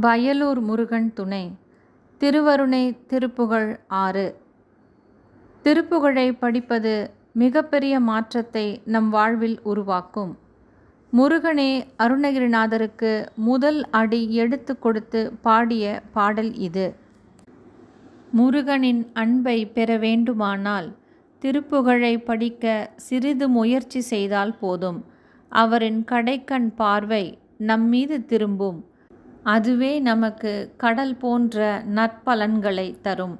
வயலூர் முருகன் துணை. திருவருணை திருப்புகழ் ஆறு. திருப்புகழை படிப்பது மிகப்பெரிய மாற்றத்தை நம் வாழ்வில் உருவாக்கும். முருகனே அருணகிரிநாதருக்கு முதல் அடி எடுத்து கொடுத்து பாடிய பாடல் இது. முருகனின் அன்பை பெற வேண்டுமானால் திருப்புகழை படிக்க சிறிது முயற்சி செய்தால் போதும். அவரின் கடைக்கண் பார்வை நம்மீது திரும்பும். அதுவே நமக்கு கடல் போன்ற நற்பலன்களை தரும்.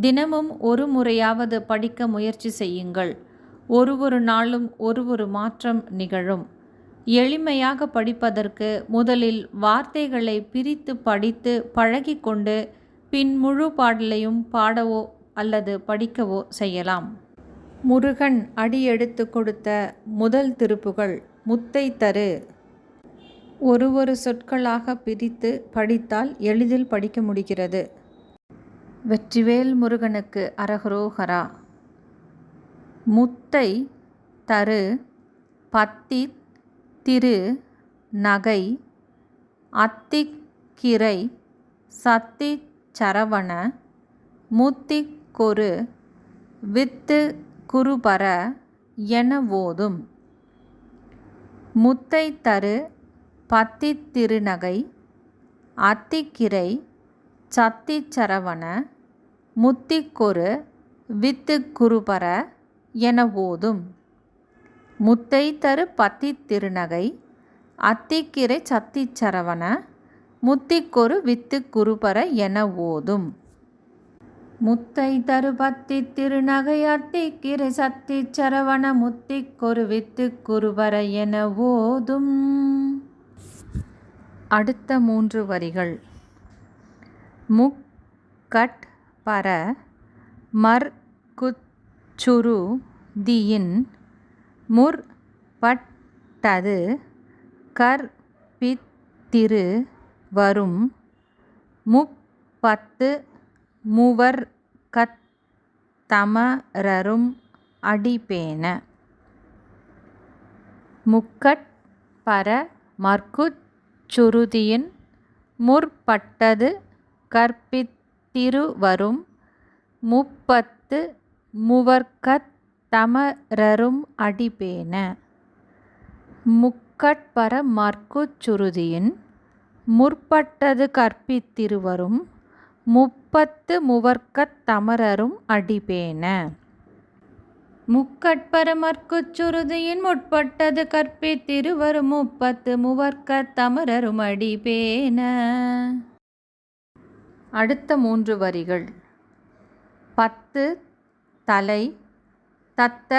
தினமும் ஒரு முறையாவது படிக்க முயற்சி செய்யுங்கள். ஒரு ஒரு நாளும் ஒரு ஒரு மாற்றம் நிகழும். எளிமையாக படிப்பதற்கு முதலில் வார்த்தைகளை பிரித்து படித்து பழகிக்கொண்டு பின் முழு பாடலையும் பாடவோ அல்லது படிக்கவோ செய்யலாம். முருகன் அடியெடுத்து கொடுத்த முதல் திருப்புகள் முத்தை தரு ஒரு ஒரு சொற்களாக பிரித்து படித்தால் எளிதில் படிக்க முடிகிறது. வெற்றிவேல் முருகனுக்கு அரகரோகரா முத்தை தரு பத்தி திரு நகை அத்திக்கிரை சத்தி சரவண முத்திக்கொரு வித்து குருபர என ஓதும். முத்தை தரு பத்தித்திருநகை அத்திக்கிரை சத்திச்சரவண முத்திக்கொரு வித்துக்குருபர என ஓதும் முத்தை தரு பத்தி திருநகை அத்திக்கிரை சத்திச்சரவண முத்திக்கொரு வித்துக்குருபர என ஓதும் முத்தை தரு பத்தி திருநகை அத்திக்கிரை சத்திச்சரவண முத்திக்கொரு வித்து குருபர என ஓதும் அடுத்த மூன்று வரிகள். முக்கட் பர மர் குச்சுரு தியின் முர் பட்டது கற்பித்திரு வரும். முப்பத்து மூவர் கத்தமரரும் அடிபேன. முக்கட் பர மர்க்குச் சுருதியின் முற்பட்டது கற்பித்திருவரும் முப்பத்து முவர்க்கத் தமரரும் அடிபேன. முக்கட்பர மர்க்குச் சுருதியின் முற்பட்டது கற்பித்திருவரும் முப்பத்து முவர்க்கத் தமரரும் அடிபேன. முக்கட்பரமற்குச் சுருதியின் முற்பட்டது கற்பித்திருவரும் முப்பத்து முவர்க்க தமரரும் அடிபேன அடுத்த மூன்று வரிகள். பத்து தலை தத்த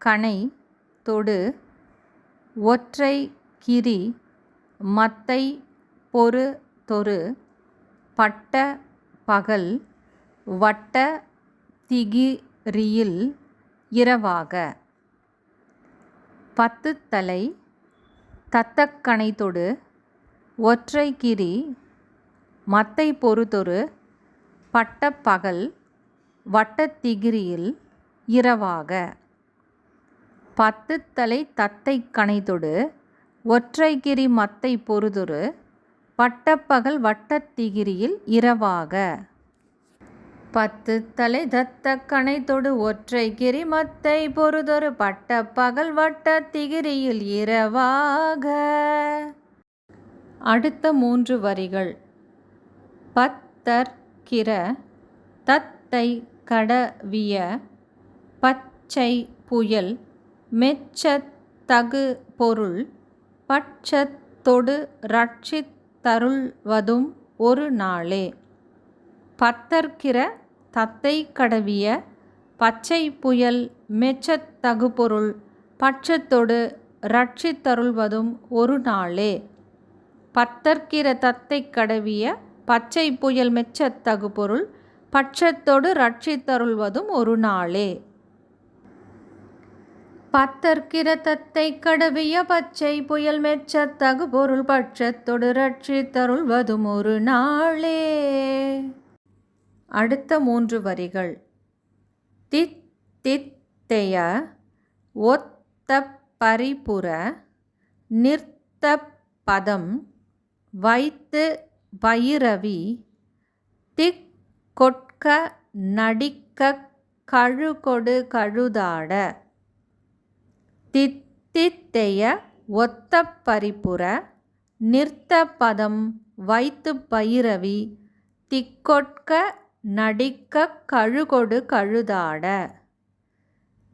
கணை தொடு ஒற்றை கிரி மத்தை பொறு தொரு பட்ட பகல் வட்ட திகிரியில் இரவாக. பத்து தலை தத்தக்கணை ஒற்றை கிரி மத்தை பொறுத்தொரு பட்டப்பகல் வட்டத்திகிரியில் இரவாக. பத்து தலை தத்தை கணைத்தொடு ஒற்றைகிரி மத்தை பொறுதொரு பட்டப்பகல் வட்டத்திகிரியில் இரவாக. பத்து தலை தத்த கணைத்தொடு ஒற்றை கிரிமத்தை பொறுதொரு பகல்வட்டத் திகிரியில் இரவாக. அடுத்த மூன்று வரிகள். பத்தற்கிற தத்தை கடவிய பச்சை புயல் மெச்சத்தகு பொருள் பட்சத்தொடு ரட்சித்தருள்வதும் ஒரு நாளே. பத்தற்கிற தத்தை கடவிய பச்சை புயல் மெச்சத் பொருள் பட்சத்தொடு ரட்சித்தருள்வதும் ஒரு நாளே. பத்தற்கிற தத்தை கடவிய பச்சை புயல் மெச்சத்தகு பொருள் பட்சத்தொடு ரட்சித்தருள்வதும் ஒரு நாளே. பத்தற்கிற தத்தை கடவிய பச்சை புயல் மெச்சத்தகு பொருள் பட்சத்தொடு ரட்சித்தருள்வதும் ஒரு நாளே. அடுத்த மூன்று வரிகள். தித் தித்தைய ஒத்த பரிபுற நிறுத்த பதம் வைத்து பைரவி திக் கொட்க நடிக்க கழுகொடு கழுதாட. தித்தித்தெய ஒத்த பரிபுர நிறுத்த பதம் வைத்து பைரவி திக்கொட்க நடிக்கக் கழுகொடு கழுதாட.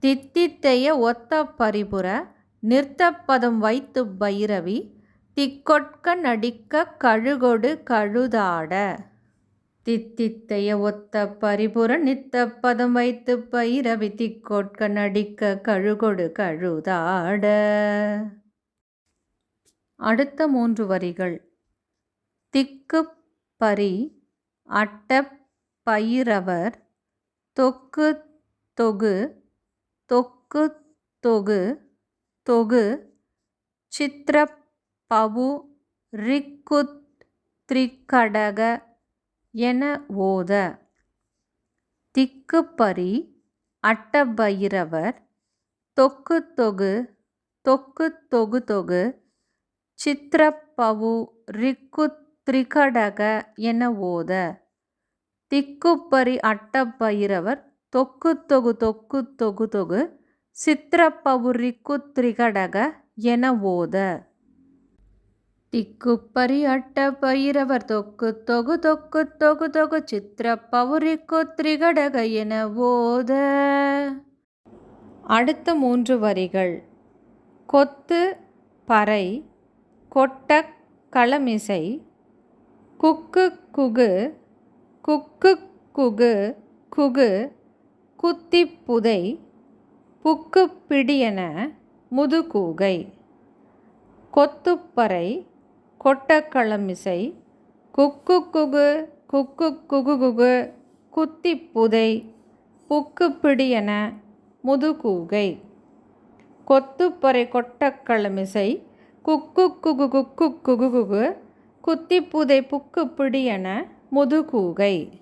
தித்தித்தைய ஒத்த பரிபுர நிறுத்தப்பதம் வைத்து பைரவி திக்கொட்க நடிக்க கழுகொடு கழுதாட. தித்தித்தைய ஒத்த பரிபுர நித்த பதம் வைத்து பைரவி திக்கொட்க நடிக்க கழுகொடு கழுதாட. அடுத்த மூன்று வரிகள். திக்கு பரி அட்ட பயிரவர் தொக்கு தொகு தொக்கு தொகு தொகு சித்திர பவு ரிக்குத் திரிகடக என ஓத. திக்குப்பரி அட்டபைரவர் தொக்கு தொகு தொக்கு தொகு தொகு சித்திரப்பவு ரிக்குத் திரிகடக என ஓத. திக்குப்பரி அட்டப்பயிரவர் தொக்கு தொகு தொக்கு தொகு தொகு சித்திரப்பவுரிக்கு திரிகடக என ஓத. திக்குப்பரி அட்ட பைரவர் தொக்கு தொகு தொக்கு தொகு தொகு சித்திரப்பவுரிக்கு திரிகடக என ஓத. அடுத்த மூன்று வரிகள். கொத்து பறை கொட்ட களமிசை குக்கு குகு குக்கு குகு குகு குத்திப்புதை புக்கு பிடியன முதுகூகை கொத்துப்பறை கொட்டக்களமிசை குக்கு குகு குக்கு குகு குகு குத்திப்புதை புக்குப்பிடியன முதுகூகை கொத்துப்பறை கொட்டக்களமிசை குக்கு குகு குக்கு குகு குகு குத்திப்புதை புக்கு பிடியன முதுகூகை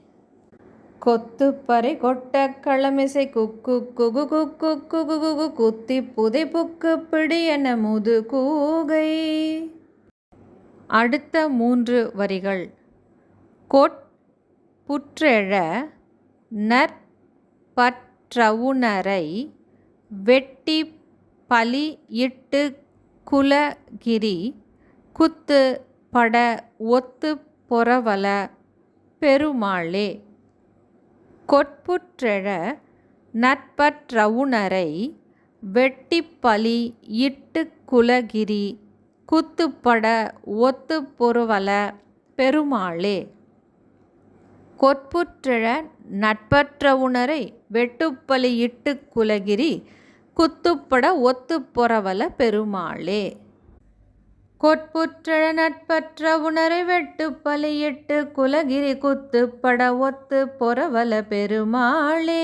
கொத்துப்பறை கொட்ட களமிசை குக்கு குகு குக்கு குகு குகு குத்தி புதை புக்கு பிடியன முது கூகை அடுத்த மூன்று வரிகள் கொட் புற்றெழ நற்பற்றவுணரை வெட்டி பலி இட்டு குலகிரி குத்து பட ஒத்து பொறவல பெருமாளே கொட்புற்றெழ நட்பற்றவுணரை வெட்டிப்பலி இட்டு குலகிரி குத்துப்பட ஒத்து பொருவல பெருமாளே. கொட்புற்றெழ நட்பற்றவுணரை வெட்டுப்பலி இட்டு குலகிரி குத்துப்பட ஒத்து பொறவல பெருமாளே. கொட்புற்ற நட்பற்ற உணரை வெட்டு பலியிட்டு குலகிரி குத்து பட ஒத்து பொறவல பெருமாளே.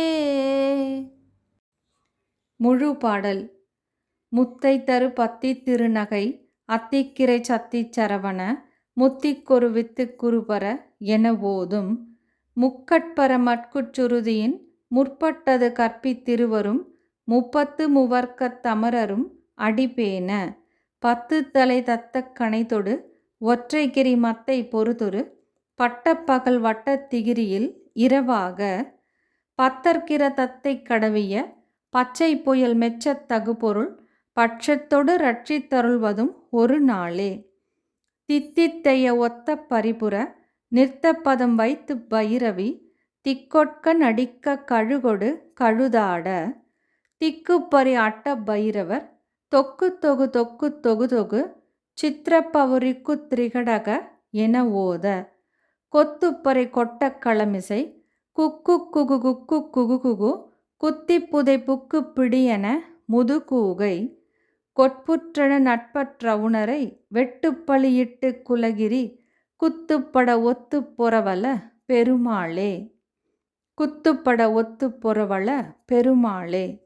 முழு பாடல். முத்தை தரு பத்தி திருநகை அத்திக்கிரை சத்தி சரவண முத்திக்கொரு வித்து குருபர என ஓதும். முக்கட்பர மட்குச்சுருதியின் முற்பட்டது கற்பித்திருவரும் முப்பத்து முவர்க்கத் தமரரும் அடிபேன. பத்து தலை தத்த கணைத்தொடு ஒற்றைகிரி மத்தை பொறுதொரு பட்டப்பகல் வட்டத்திகிரியில் இரவாக பத்தற்கிற தத்தை கடவிய பச்சை புயல் மெச்சத் தகுபொருள் பட்சத்தொடு ரட்சித்தருள்வதும் ஒரு நாளே. தித்தித்தைய ஒத்த பரிபுற நிறுத்தப்பதம் வைத்து பைரவி திக்கொட்க நடிக்க கழுகொடு கழுதாட திக்குப்பறி அட்ட பைரவர் தொக்கு தொகு தொக்கு தொகு தொகு சித்திரப்பவுரிக்கு திரிகடக என ஓத. கொத்துப்பறை கொட்ட களமிசை குக்கு குகு குக்கு குகு குகு குத்தி புதை புக்கு பிடியென முதுகூகை கொட்புற்றன நட்பற்ற உணரை வெட்டுப்பழியிட்டு குலகிரி குத்துப்பட ஒத்து பொறவல பெருமாளே. குத்துப்பட ஒத்து பொறவல பெருமாளே.